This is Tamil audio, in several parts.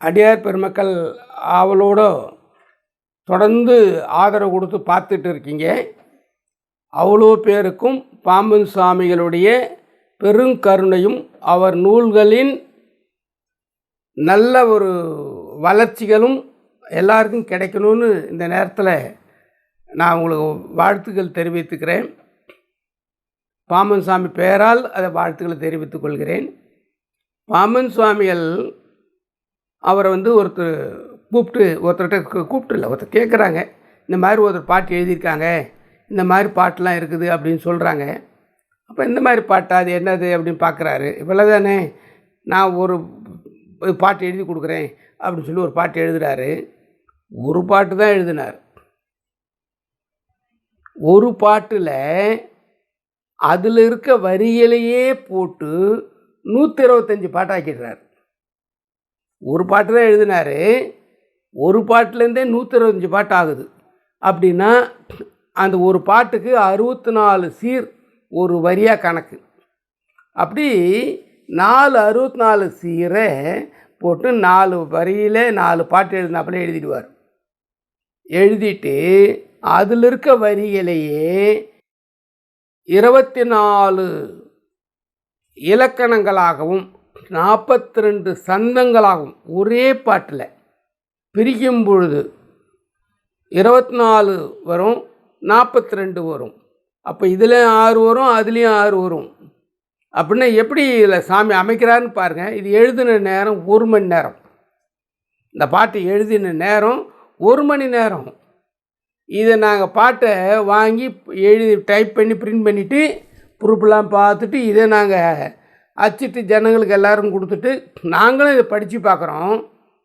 அடியார் பெருமக்கள் ஆவலோட தொடர்ந்து ஆதரவு கொடுத்து பார்த்துட்டு இருக்கீங்க. அவ்வளோ பேருக்கும் பாம்பன் சுவாமிகளுடைய பெருங்கருணையும் அவர் நூல்களின் நல்ல ஒரு வளர்ச்சிகளும் எல்லாருக்கும் கிடைக்கணும்னு இந்த நேரத்தில் நான் உங்களுக்கு வாழ்த்துக்கள் தெரிவித்துக்கிறேன். பாம்பன் சுவாமி பெயரால் அதை வாழ்த்துக்களை தெரிவித்துக் கொள்கிறேன். பாம்பன் சுவாமிகள் அவரை வந்து ஒருத்தர் கூப்பிட்டு ஒருத்தர்கிட்ட கூப்பிட்டு இல்லை ஒருத்தர் கேட்குறாங்க. இந்த மாதிரி ஒருத்தர் பாட்டு எழுதியிருக்காங்க. இந்த மாதிரி பாட்டெலாம் இருக்குது அப்படின்னு சொல்கிறாங்க அப்போ இந்த மாதிரி பாட்டு? அது என்னது? அப்படின்னு பார்க்குறாரு இவ்வளோ தானே நான் ஒரு பாட்டு எழுதி கொடுக்குறேன் அப்படின்னு சொல்லி ஒரு பாட்டு எழுதுகிறாரு ஒரு பாட்டு தான் எழுதினார். ஒரு பாட்டில் அதில் இருக்க வரிகளையே போட்டு நூற்றி இருபத்தஞ்சி பாட்டாக்கிடுறார் ஒரு பாட்டு தான் எழுதினார். ஒரு பாட்டுலேருந்தே நூற்றி பாட்டு ஆகுது. அப்படின்னா அந்த ஒரு பாட்டுக்கு அறுபத்தி நாலு சீர் ஒரு வரியாக கணக்கு. அப்படி நாலு அறுபத்தி நாலு சீரை போட்டு நாலு வரியில் நாலு பாட்டு எழுதினாப்புல எழுதிடுவார். எழுதிட்டு அதில் இருக்க வரிகளையே இருபத்தி நாலு இலக்கணங்களாகவும் நாற்பத்தி ரெண்டு சந்தங்களாகும் ஒரே பாட்டில். பிரிக்கும் பொழுது இருபத்தி நாலு வரும் நாற்பத்தி ரெண்டு வரும். அப்போ இதில் ஆறு வரும் அதுலேயும் ஆறு வரும். அப்படின்னா எப்படி இதில் சாமி அமைக்கிறாருன்னு பாருங்கள் இது எழுதின நேரம் ஒரு மணி நேரம். இந்த பாட்டு எழுதின நேரம் ஒரு மணி நேரம். இதை நாங்கள் பாட்டை வாங்கி எழுதி டைப் பண்ணி பிரிண்ட் பண்ணிவிட்டு ப்ரூஃப்லாம் பார்த்துட்டு இதை நாங்கள் அச்சிட்டு ஜனங்களுக்கு எல்லாரும் கொடுத்துட்டு நாங்களும் இதை படித்து பார்க்குறோம்.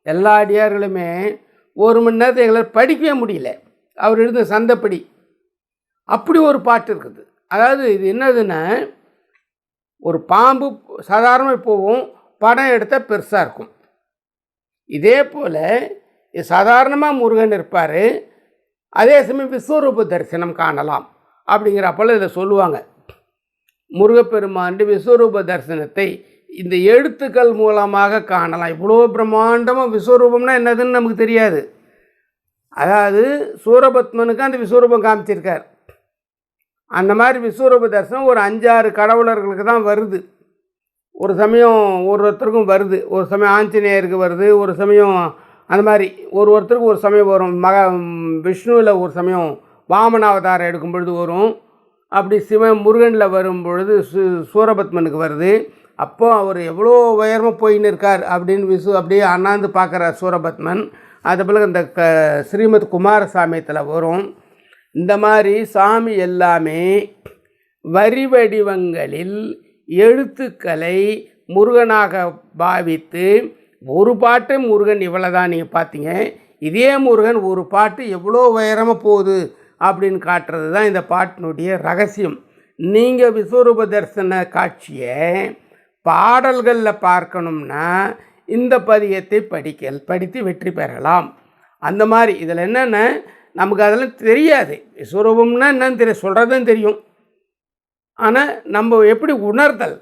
எல்லா அடியார்களுமே ஒரு மணி நேரத்தை எங்களால் படிக்கவே முடியல. அவர் இருந்த சந்தப்படி. அப்படி ஒரு பாட்டு இருக்குது. அதாவது இது என்னதுன்னா ஒரு பாம்பு சாதாரணமாக போகும் படம் எடுத்தால் பெருசாக இருக்கும். இதே போல் இது சாதாரணமாக முருகன் இருப்பார். அதே சமயம் விஸ்வரூப தரிசனம் காணலாம். அப்படிங்கிறப்பல இதை சொல்லுவாங்க. முருகப்பெருமான் விஸ்வரூப தரிசனத்தை இந்த எழுத்துக்கள் மூலமாக காணலாம். இவ்வளோ பிரம்மாண்டமாக விஸ்வரூபம்னா என்னதுன்னு நமக்கு தெரியாது. அதாவது சூரபத்மனுக்கு அந்த விஸ்வரூபம் காமிச்சிருக்கார். அந்த மாதிரி விஸ்வரூப தரிசனம் ஒரு அஞ்சாறு கடவுளர்களுக்கு தான் வருது. ஒரு சமயம் ஒரு ஒருத்தருக்கும் வருது. ஒரு சமயம் ஆஞ்சநேயருக்கு வருது. ஒரு சமயம் அந்த மாதிரி ஒரு ஒருத்தருக்கு ஒரு சமயம் வரும். மக விஷ்ணுவில் ஒரு சமயம் வாமனாவதாரம் எடுக்கும் பொழுது வரும். அப்படி சிவன் முருகனில் வரும் பொழுது சு சூரபத்மனுக்கு வருது. அப்போ அவர் எவ்வளோ உயரமாக போயின்னு இருக்கார் அப்படின்னு விசு அப்படியே அண்ணாந்து பார்க்குறார் சூரபத்மன். அது போல் இந்த க ஸ்ரீமத் குமாரசாமியத்தில் வரும். இந்த மாதிரி சாமி எல்லாமே வரி வடிவங்களில் எழுத்துக்களை முருகனாக பாவித்து ஒரு பாட்டு முருகன் இவ்வளோ தான் நீங்கள் பார்த்தீங்க இதே முருகன் ஒரு பாட்டு எவ்வளோ உயரமாக போகுது. அப்படின்னு காட்டுறது தான் இந்த பாட்டினுடைய ரகசியம். நீங்கள் விஸ்வரூப தரிசன காட்சியை பாடல்களில் பார்க்கணும்னா இந்த பதியத்தை படிக்க படித்து வெற்றி பெறலாம். அந்த மாதிரி இதில் என்னென்ன? நமக்கு அதெல்லாம் தெரியாது. விஸ்வரூபம்னா என்னன்னு தெரியும் சொல்கிறதும் தெரியும். ஆனால் நம்ம எப்படி உணர்தல்?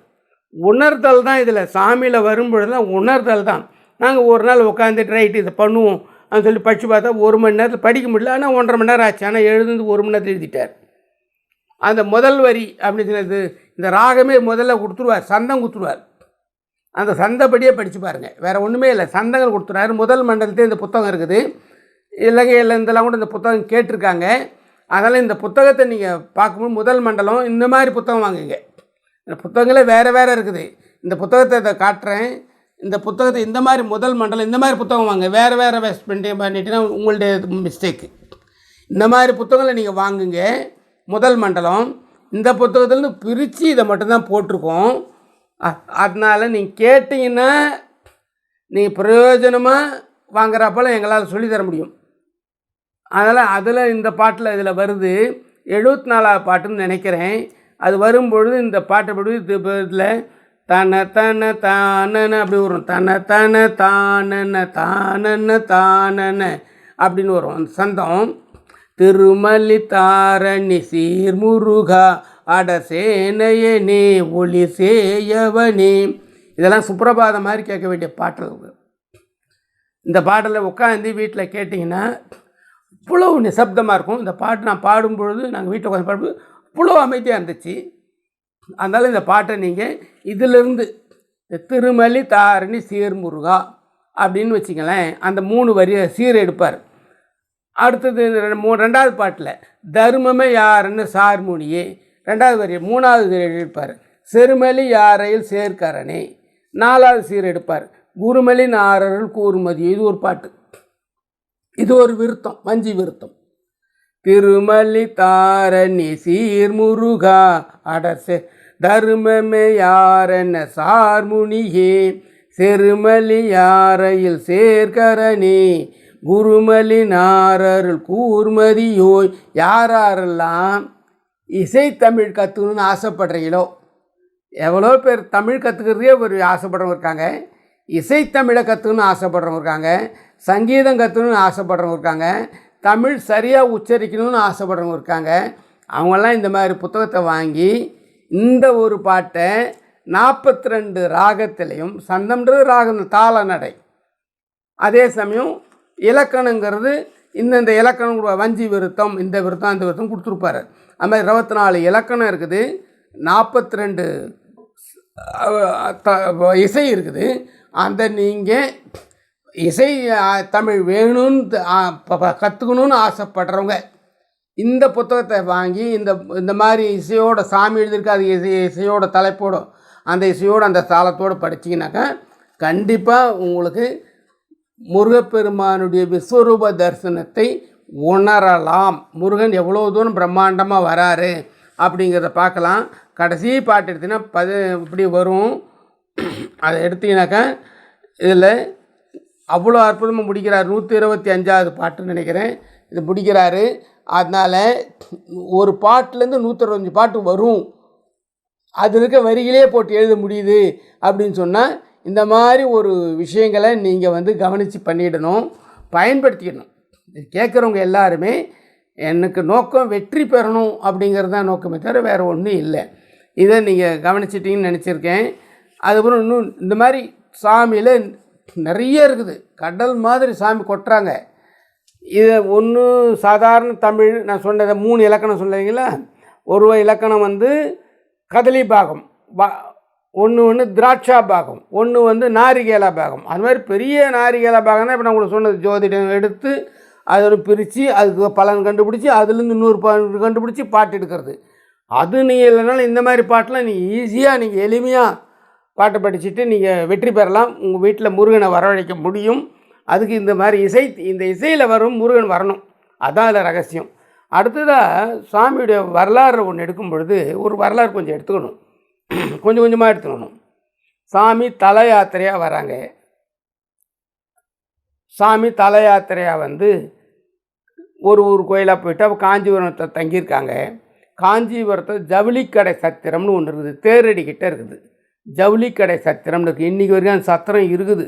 உணர்தல் தான் இதில் சாமியில் வரும்பொழுது தான் உணர்தல் தான். நாங்கள் ஒரு நாள் உட்காந்துட்டு ரைட்டு இதை பண்ணுவோம். அப்படின்னு சொல்லி படித்து பார்த்தா ஒரு மணி நேரத்தில் படிக்க முடியல. ஆனால் ஒன்றரை மணி நேரம் ஆச்சு. ஆனால் எழுதுந்து ஒரு மணி நேரத்தில் எழுதிட்டார். அந்த முதல் வரி அப்படின்னு சொன்னது இந்த ராகமே முதல்ல கொடுத்துருவார் சந்தம் கொடுத்துருவார். அந்த சந்தப்படியே படித்து பாருங்கள் வேறு ஒன்றுமே இல்லை. சந்தங்கள் கொடுத்துருவாரு முதல் மண்டலத்தில் இந்த புத்தகம் இருக்குது. இலங்கையில் இருந்தெல்லாம் கூட இந்த புத்தகம் கேட்டிருக்காங்க. அதனால் இந்த புத்தகத்தை நீங்கள் பார்க்கும்போது முதல் மண்டலம் இந்த மாதிரி புத்தகம் வாங்குங்க. இந்த புத்தகங்களே வேறு வேறு இருக்குது. இந்த புத்தகத்தை இதை காட்டுறேன். இந்த புத்தகத்தை இந்த மாதிரி முதல் மண்டலம் இந்த மாதிரி புத்தகம் வாங்க. வேறு வேறு வேஸ்ட் பண்ணி பண்ணிட்டீங்கன்னா உங்களுடைய மிஸ்டேக்கு இந்த மாதிரி புத்தகங்களை நீங்கள் வாங்குங்க. முதல் மண்டலம். இந்த புத்தகத்துலேருந்து பிரித்து இதை மட்டும்தான் போட்டிருக்கோம். அதனால் அதனால நீங்கள் கேட்டிங்கன்னா நீங்கள் பிரயோஜனமாக வாங்குறப்பெல்லாம் எங்களால் சொல்லித் தர முடியும். அதனால் அதில் இந்த பாட்டில் இதில் வருது. எழுபத்தி நாலாவது பாட்டுன்னு நினைக்கிறேன். அது வரும்பொழுது இந்த பாட்டை படி இதில் தன தன தானன அப்படி வரும். தன தன தானன தானன தானன அப்படின்னு வரும். அந்த சந்தம் திருமலி தாரணி சீர்முருகா நீ ஒளி சேயவனே. இதெல்லாம் சுப்பிரபாதம் மாதிரி கேட்க வேண்டிய பாட்டல் இந்த பாட்டில் உட்காந்து வீட்டில் கேட்டிங்கன்னா இவ்வளோ நிசப்தமாக இருக்கும். இந்த பாட்டு நான் பாடும் பொழுது நாங்கள் வீட்டில் உட்காந்து பாடும்போது இவ்வளோ அமைதியாக இருந்துச்சு. அதனால் இந்த பாட்டை நீங்கள் இதிலிருந்து திருமலி தாரணி சீர்முருகா அப்படின்னு வச்சுங்களேன் அந்த மூணு வரி சீர் எடுப்பார். அடுத்தது இந்த ரெண்டு- மூ ரெண்டாவது பாட்டில் தர்மமே யாருன்னு சார்முனியே ரெண்டாவது வரி மூணாவது எடுப்பார். செருமலி யாரையில் சேர்க்கரணே நாலாவது சீர் எடுப்பார். குருமலி நாரருள் கூறுமதி இது ஒரு பாட்டு. இது ஒரு விருத்தம் வஞ்சி விருத்தம். திருமலி தாரணி சீர்முருகா அடசே தர்மமே யாரென்ன சார்முனியே செருமலி யாரையில் சேர்கரணே குருமலி நாரருள் கூர்மதியோய் யாரெல்லாம் இசைத்தமிழ் கற்றுக்கணும்னு ஆசைப்படுறீங்களோ? எவ்வளோ பேர் தமிழ் கற்றுக்கிறதே ஒரு ஆசைப்படுறவங்க இருக்காங்க. இசைத்தமிழை கற்றுக்கணும்னு ஆசைப்படுறவங்க இருக்காங்க. சங்கீதம் கற்றுக்கணும்னு ஆசைப்படுறவங்க இருக்காங்க. தமிழ் சரியாக உச்சரிக்கணும்னு ஆசைப்படுறவங்க இருக்காங்க. அவங்கெல்லாம் இந்த மாதிரி புத்தகத்தை வாங்கி இந்த ஒரு பாட்டை நாற்பத்தி ரெண்டு ராகத்திலையும் சந்தம்ன்றது ராகம் தாள நடை. அதே சமயம் இலக்கணங்கிறது இந்தந்த இலக்கணம் வஞ்சி விருத்தம் இந்த விருத்தம் இந்த விருத்தம் கொடுத்துருப்பாரு. அது மாதிரி இருபத்தி நாலு இலக்கணம் இருக்குது. நாற்பத்தி ரெண்டு இசை இருக்குது. அந்த நீங்கள் இசை தமிழ் வேணும்னு த- கற்றுக்கணும்னு ஆசைப்படுறவங்க. இந்த புத்தகத்தை வாங்கி இந்த இந்த மாதிரி இசையோட சாமி எழுதியிருக்க அது இசை இசையோட தலைப்போட அந்த இசையோடு அந்த தாளத்தோடு படிச்சிங்கனாக்கா கண்டிப்பாக உங்களுக்கு முருகப்பெருமானுடைய விஸ்வரூப தரிசனத்தை உணரலாம். முருகன் எவ்வளோ தூரம் பிரம்மாண்டமாக வராரு அப்படிங்கிறத பார்க்கலாம். கடைசி பாட்டு எடுத்தீங்கன்னா பது இப்படி வரும். அதை எடுத்தீங்கன்னாக்கா இதில் அவ்வளோ அற்புதமாக முடிக்கிறார். நூற்றி இருபத்தி அஞ்சாவது பாட்டுன்னு நினைக்கிறேன். இது முடிக்கிறாரு. அதனால் ஒரு பாட்டுலேருந்து நூற்றஞ்சு பாட்டு வரும். அது இருக்க வரிகளே போட்டு எழுத முடியுது அப்படின்னு சொன்னால் இந்த மாதிரி ஒரு விஷயங்களை நீங்கள் வந்து கவனித்து பண்ணிடணும் பயன்படுத்திக்கணும். கேட்குறவங்க எல்லாருமே எனக்கு நோக்கம் வெற்றி பெறணும் அப்படிங்கிறது தான் நோக்கமே தவிர வேறு ஒன்றும் இல்லை. இதை நீங்கள் கவனிச்சிட்டிங்கன்னு நினச்சிருக்கேன். அதுக்கப்புறம் இன்னும் இந்த மாதிரி சாமியில் நிறைய இருக்குது. கடல் மாதிரி சாமி கொட்டுறாங்க. இதை ஒன்று சாதாரண தமிழ் நான் சொன்னதை மூணு இலக்கணம் சொன்னீங்களா ஒரு இலக்கணம் வந்து கதலி பாகம் பா ஒன்று ஒன்று திராட்சா பாகம் ஒன்று வந்து நாரிகேலா பாகம். அது மாதிரி பெரிய நாரிகேலா பாகம் தான் இப்போ நான் உங்களுக்கு சொன்னது. ஜோதிடம் எடுத்து அதை பிரித்து அதுக்கு பலன் கண்டுபிடிச்சி அதுலேருந்து இன்னொரு பலன் கண்டுபிடிச்சி பாட்டு எடுக்கிறது. அது நீங்கள் இல்லைனாலும் இந்த மாதிரி பாட்டெலாம் நீங்கள் ஈஸியாக நீங்கள் எளிமையாக பாட்டை படிச்சுட்டு நீங்கள் வெற்றி பெறலாம். உங்கள் வீட்டில் முருகனை வரவழைக்க முடியும். அதுக்கு இந்த மாதிரி இசை இந்த இசையில் வரும் முருகன் வரணும். அதான் அதில் ரகசியம். அடுத்ததாக சாமியுடைய வரலாறு ஒன்று எடுக்கும் பொழுது ஒரு வரலாறு கொஞ்சம் எடுத்துக்கணும். கொஞ்சம் கொஞ்சமாக எடுத்துக்கணும். சாமி தல யாத்திரையாக வராங்க. சாமி தல யாத்திரையாக வந்து ஒரு ஊர் கோயிலாக போயிட்டு அப்போ காஞ்சிபுரத்தை தங்கியிருக்காங்க. காஞ்சிபுரத்தில் ஜவுளிக்கடை சத்திரம்னு ஒன்று இருக்குது. தேரடிக்கிட்ட இருக்குது. ஜவுளிக்கடை சத்திரம்னு இருக்குது இன்றைக்கி வரைக்கும் அந்த சத்திரம் இருக்குது.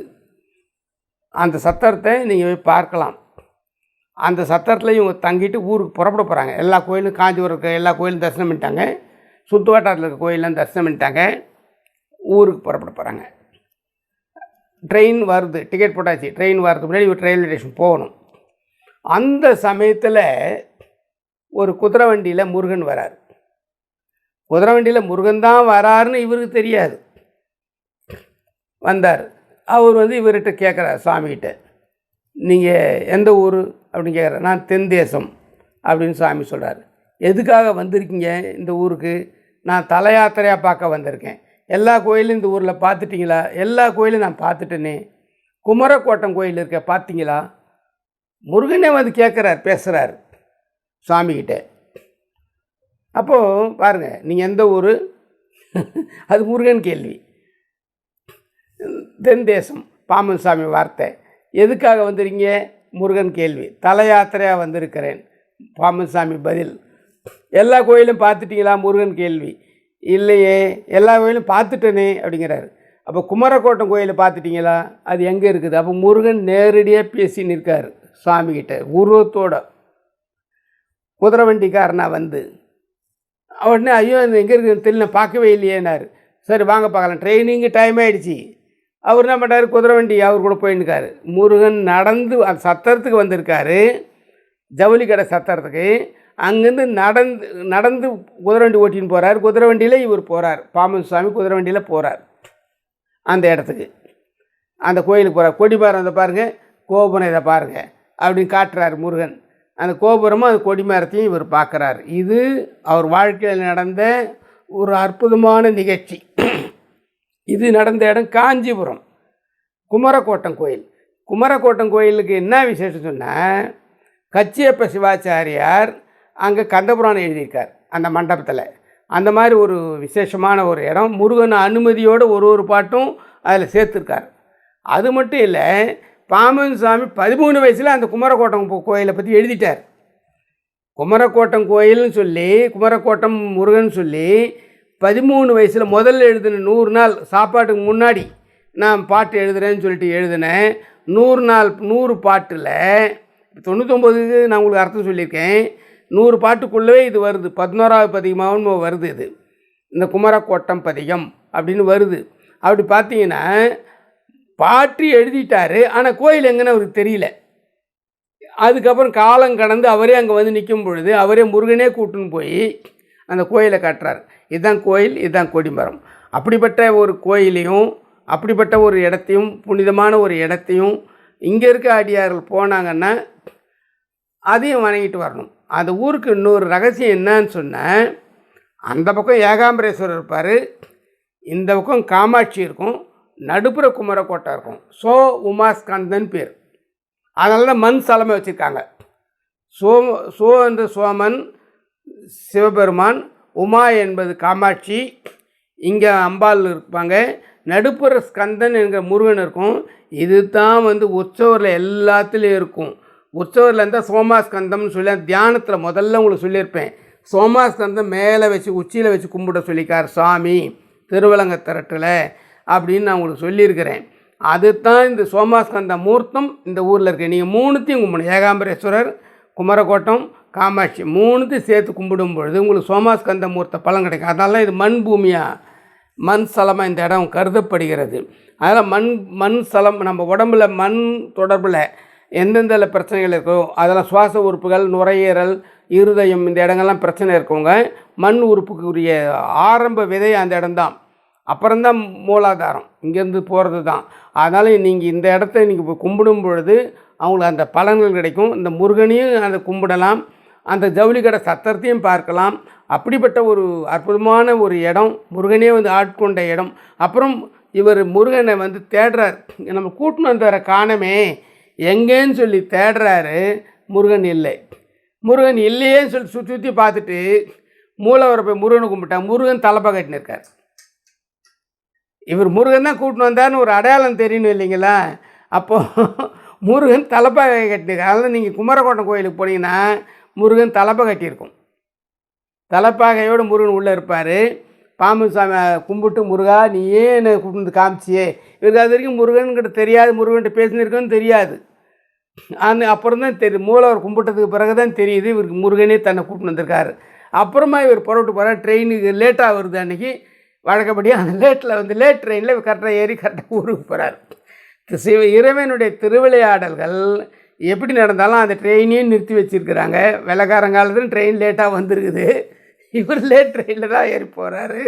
அந்த சத்திரத்தை நீங்கள் போய் பார்க்கலாம். அந்த சத்திரத்தில் இவங்க தங்கிட்டு ஊருக்கு புறப்பட போகிறாங்க எல்லா கோயிலும் காஞ்சிபுரம் இருக்க எல்லா கோயிலும் தரிசனம் பண்ணிட்டாங்க. சுற்று வட்டாரத்தில் இருக்க கோயிலெலாம் தரிசனம் பண்ணிட்டாங்க. ஊருக்கு புறப்பட போகிறாங்க ட்ரெயின் வருது. டிக்கெட் போட்டாச்சு. ட்ரெயின் வரதுக்கு முன்னாடி இவர் ரயில்வே ஸ்டேஷன் போகணும். அந்த சமயத்தில் ஒரு குதிரை வண்டியில் முருகன் வரார். குதிரை வண்டியில் முருகன் தான் வராருன்னு இவருக்கு தெரியாது. வந்தார். அவர் வந்து இவர்கிட்ட கேட்குறார் சாமிகிட்ட நீங்கள் எந்த ஊர்? அப்படின்னு கேட்குறாரு. நான் தென் தேசம் அப்படின்னு சாமி சொல்கிறார் எதுக்காக வந்திருக்கீங்க இந்த ஊருக்கு? நான் தல யாத்திரையாக பார்க்க வந்திருக்கேன். எல்லா கோயிலும் இந்த ஊரில் பார்த்துட்டீங்களா? எல்லா கோயிலும் நான் பார்த்துட்டேனே. குமரக்கோட்டம் கோயில் இருக்க பார்த்தீங்களா? முருகனே வந்து கேட்குறார் பேசுகிறார் சாமிக்கிட்ட அப்போது பாருங்கள் நீங்கள் எந்த ஊர்? அது முருகன் கேள்வி. தென் தேசம் பாமன் சாமி வார்த்தை. எதுக்காக வந்திருக்கீங்க? முருகன் கேள்வி. தல யாத்திரையாக வந்திருக்கிறேன். பாமன் சாமி பதில். எல்லா கோயிலும் பார்த்துட்டிங்களா? முருகன் கேள்வி. இல்லையே எல்லா கோயிலும் பார்த்துட்டேனே அப்படிங்கிறாரு. அப்போ குமரக்கோட்டம் கோயிலை பார்த்துட்டிங்களா? அது எங்கே இருக்குது? அப்போ முருகன் நேரடியாக பேசி நிற்கார் சாமிக்கிட்ட உருவத்தோட. குதிரை வண்டிக்காரனா வந்து. உடனே ஐயோ எங்கே இருக்குதுன்னு தெரியல பார்க்கவே இல்லையேனார் சரி வாங்க பார்க்கலாம். ட்ரெயினிங்கு டைம் ஆகிடுச்சி அவர் என்ன பண்ணுறாரு குதிரை வண்டி அவர் கூட போயின்னுக்காரு. முருகன் நடந்து அந்த சத்திரத்துக்கு வந்திருக்காரு. ஜவுளி கடை சத்திரத்துக்கு. அங்கேருந்து நடந்து நடந்து குதிரை வண்டி ஓட்டின்னு போகிறார் குதிரை வண்டியில் இவர் போகிறார் பாமன் சுவாமி குதிரை வண்டியில் போகிறார் அந்த இடத்துக்கு. அந்த கோயிலுக்கு போகிறார் கொடிமரம் அதை பாருங்கள் கோபுரம் இதை பாருங்கள் அப்படின்னு காட்டுறாரு முருகன். அந்த கோபுரமும் அந்த கொடிமரத்தையும் இவர் பார்க்குறாரு. இது அவர் வாழ்க்கையில் நடந்த ஒரு அற்புதமான நிகழ்ச்சி. இது நடந்த இடம் காஞ்சிபுரம் குமரக்கோட்டம் கோயில். குமரக்கோட்டம் கோயிலுக்கு என்ன விசேஷம் சொன்னால் கச்சியப்ப சிவாச்சாரியார் அங்கே கந்தபுராணம் எழுதியிருக்கார் அந்த மண்டபத்தில். அந்த மாதிரி ஒரு விசேஷமான ஒரு இடம். முருகன் அனுமதியோடு ஒரு ஒரு பாட்டும் அதில் சேர்த்துருக்கார். அது மட்டும் இல்லை பாம்பன் சாமி பதிமூணு வயசில் அந்த குமரக்கோட்டம் கோயிலை பற்றி எழுதிட்டார். குமரக்கோட்டம் கோயில்னு சொல்லி குமரக்கோட்டம் முருகன் சொல்லி பதிமூணு வயசில் முதல்ல எழுதின நூறு நாள் சாப்பாட்டுக்கு முன்னாடி நான் பாட்டு எழுதுகிறேன்னு சொல்லிட்டு எழுதினேன். நூறு நாள் நூறு பாட்டில் தொண்ணூத்தொம்பதுக்கு நான் உங்களுக்கு அர்த்தம் சொல்லியிருக்கேன். நூறு பாட்டுக்குள்ளவே இது வருது. பதினோராவது பதிகமாகவும் வருது இது. இந்த குமரக்கோட்டம் பதிகம் அப்படின்னு வருது. அப்படி பார்த்தீங்கன்னா பாட்டு எழுதிட்டாரு. ஆனால் கோயில் எங்கன்னு அவருக்கு தெரியல. அதுக்கப்புறம் காலம் கடந்து அவரே அங்கே வந்து நிற்கும் பொழுது அவரே முருகனே கூட்டுன்னு போய் அந்த கோயிலை கட்டுறாரு. இதுதான் கோயில் இதுதான் கொடிமரம். அப்படிப்பட்ட ஒரு கோயிலையும் அப்படிப்பட்ட ஒரு இடத்தையும் புனிதமான ஒரு இடத்தையும் இங்கே இருக்க அடியார்கள் போனாங்கன்னா அதையும் வணங்கிட்டு வரணும். அந்த ஊருக்கு இன்னொரு ரகசியம் என்னன்னு சொன்னால் அந்த பக்கம் ஏகாம்பரேஸ்வரர் இருப்பார் இந்த பக்கம் காமாட்சி இருக்கும் நடுப்புற குமரக்கோட்டை இருக்கும். சோ உமாஸ்கந்தன் பேர். அதனால தான் மண் சலமை வச்சுருக்காங்க. சோ சோ என்ற சோமன் சிவபெருமான் உமா என்பது காமாட்சி. இங்கே அம்பாள் இருப்பாங்க. நடுப்புற ஸ்கந்தன் என்கிற முருகன் இருக்கும். இது தான் வந்து உற்சவரில் எல்லாத்துலேயும் இருக்கும். உற்சவரில் இருந்தால் சோமாஸ்கந்தம்னு சொல்லி தியானத்தில் முதல்ல உங்களுக்கு சொல்லியிருப்பேன். சோமாஸ்கந்தம் மேலே வச்சு உச்சியில் வச்சு கும்பிட சொல்லிக்கார் சாமி திருவலங்க திரட்டில் அப்படின்னு நான் உங்களுக்கு சொல்லியிருக்கிறேன். அதுதான் இந்த சோமாஸ்கந்த மூர்த்தம் இந்த ஊரில் இருக்கு. நீங்கள் மூணுத்தையும் கும்பிடணும். ஏகாம்பரேஸ்வரர் குமரக்கோட்டம் காமாட்சி மூணுத்தையும் சேர்த்து கும்பிடும் பொழுது உங்களுக்கு சோமாஸ்கந்த மூர்த்த பலன் கிடைக்கும். அதனால இது மண் பூமியாக மண் சலமாக இந்த இடம் கருதப்படுகிறது. அதனால் மண் மண் சலம் நம்ம உடம்புல மண் தொடர்பில் எந்தெந்த பிரச்சனைகள் இருக்கோ அதெல்லாம் சுவாச உறுப்புகள் நுரையீரல் இருதயம் இந்த இடங்கள்லாம் பிரச்சனை இருக்கவங்க மண் உறுப்புக்குரிய ஆரம்ப விதை அந்த இடம்தான். அப்புறம்தான் மூலாதாரம். இங்கேருந்து போகிறது தான் அதனால் நீங்கள் இந்த இடத்த நீங்கள் கும்பிடும் பொழுது அவங்களுக்கு அந்த பலன்கள் கிடைக்கும். இந்த முருகனையும் அதை கும்பிடலாம். அந்த ஜவுளி கடை சத்திரத்தையும் பார்க்கலாம். அப்படிப்பட்ட ஒரு அற்புதமான ஒரு இடம் முருகனே வந்து ஆட்கொண்ட இடம். அப்புறம் இவர் முருகனை வந்து தேடுறார். நம்ம கூட்டின்னு வந்தவரை காணமே எங்கேன்னு சொல்லி தேடுறாரு முருகன் இல்லை. முருகன் இல்லையேன்னு சொல்லி சுற்றி சுற்றி பார்த்துட்டு மூலவரை போய் முருகனை கும்பிட்டா முருகன் தலைப்பா கட்டினிருக்கார் இவர் முருகன் தான் கூட்டின்னு வந்தார்னு ஒரு அடையாளம் தெரியணும் இல்லைங்களா? அப்போது முருகன் தலைப்பாகை கட்டினிருக்கார் அதனால் நீங்கள் குமரக்கோட்டம் கோயிலுக்கு போனீங்கன்னா முருகன் தலப்பை கட்டியிருக்கும். தலைப்பாகையோடு முருகன் உள்ளே இருப்பார். பாம்பு சாமி கும்பிட்டு முருகா நீ ஏன் என்னை கூப்பிட்டு காமிச்சியே. இவருக்கு அது வரைக்கும் முருகன்கிட்ட தெரியாது முருகன்கிட்ட பேசினிருக்கோன்னு தெரியாது. அந்த அப்புறம் தான் தெரியும் மூலவர் கும்பிட்டதுக்கு பிறகு தான் தெரியுது இவருக்கு முருகனே தன்னை கூப்பிட்டு வந்திருக்காரு. அப்புறமா இவர் புறப்பட்டு போகிறார் ட்ரெயினுக்கு லேட்டாக வருது அன்றைக்கி வழக்கப்படி அந்த லேட்டில் வந்து லேட் ட்ரெயினில் கரெக்டாக ஏறி கரெக்டாக ஊருக்கு போகிறார் சிவ இறைவனுடைய திருவிளையாடல்கள் எப்படி நடந்தாலும் அந்த ட்ரெயினையும் நிறுத்தி வச்சுருக்கிறாங்க. வெள்ளக்காரங்காலத்துல ட்ரெயின் லேட்டாக வந்திருக்குது. இவர் லேட் ட்ரெயினில் தான் ஏறி போகிறாரு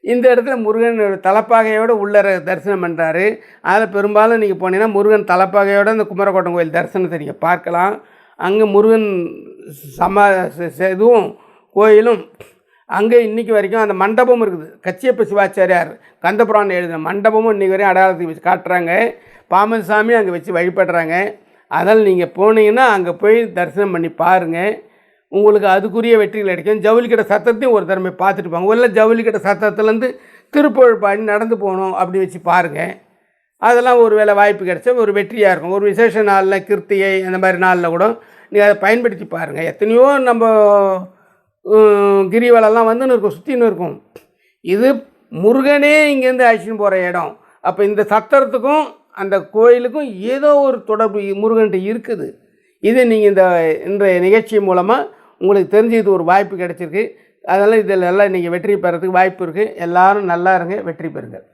இந்த இடத்துல முருகன் தலைப்பாகையோடு உள்ளர தரிசனம் பண்ணுறாரு அதில் பெரும்பாலும் நீங்கள் போனீங்கன்னா முருகன் தலைப்பாகையோடு அந்த குமரக்கோட்டம் கோயில் தரிசனத்தை நீங்கள் பார்க்கலாம். அங்கே முருகன் சமா ச- இதுவும் கோயிலும் அங்கே இன்னைக்கு வரைக்கும் அந்த மண்டபம் இருக்குது. கச்சியப்ப சிவாச்சாரியார் கந்தபுராணம் எழுதின மண்டபமும் இன்றைக்கி வரையும் அடையாளத்துக்கு வச்சு காட்டுறாங்க. பாமன் சாமி அங்கே வச்சு வழிபடுறாங்க. அதனால் நீங்கள் போனீங்கன்னா அங்கே போய் தரிசனம் பண்ணி பாருங்கள் உங்களுக்கு அதுக்குரிய வெற்றிகள் கிடைக்கும். ஜவுளிக்கடை சத்தத்தையும் ஒரு தடவை பார்த்துட்டு போங்க. இல்லை ஜவுளிக்கடை சத்தத்துலேருந்து திருப்புகழ் பாடி நடந்து போகணும் அப்படி வச்சு பாருங்கள் அதெல்லாம் ஒரு வேளை வாய்ப்பு கிடைச்சா ஒரு வெற்றியாக இருக்கும். ஒரு விசேஷ நாளில் கிருத்திகை அந்த மாதிரி நாளில் கூட நீங்கள் அதை பயன்படுத்தி பாருங்கள் எத்தனையோ நம்ம கிரிவலம்லாம் வந்துன்னு இருக்கும் சுற்றின்னு இருக்கும். இது முருகனே இங்கேருந்து அழிச்சின்னு போகிற இடம். அப்போ இந்த சத்திரத்துக்கும் அந்த கோயிலுக்கும் ஏதோ ஒரு தொடர்பு முருகன்கிட்ட இருக்குது. இது நீங்கள் இந்த இன்றைய நிகழ்ச்சி மூலமாக உங்களுக்கு தெரிஞ்சது ஒரு வாய்ப்பு கிடச்சிருக்கு. அதனால் இதில் எல்லாம் நீங்கள் வெற்றி பெறதுக்கு வாய்ப்பு இருக்குது எல்லாரும் நல்லா இருங்க வெற்றி பெறுங்கள்.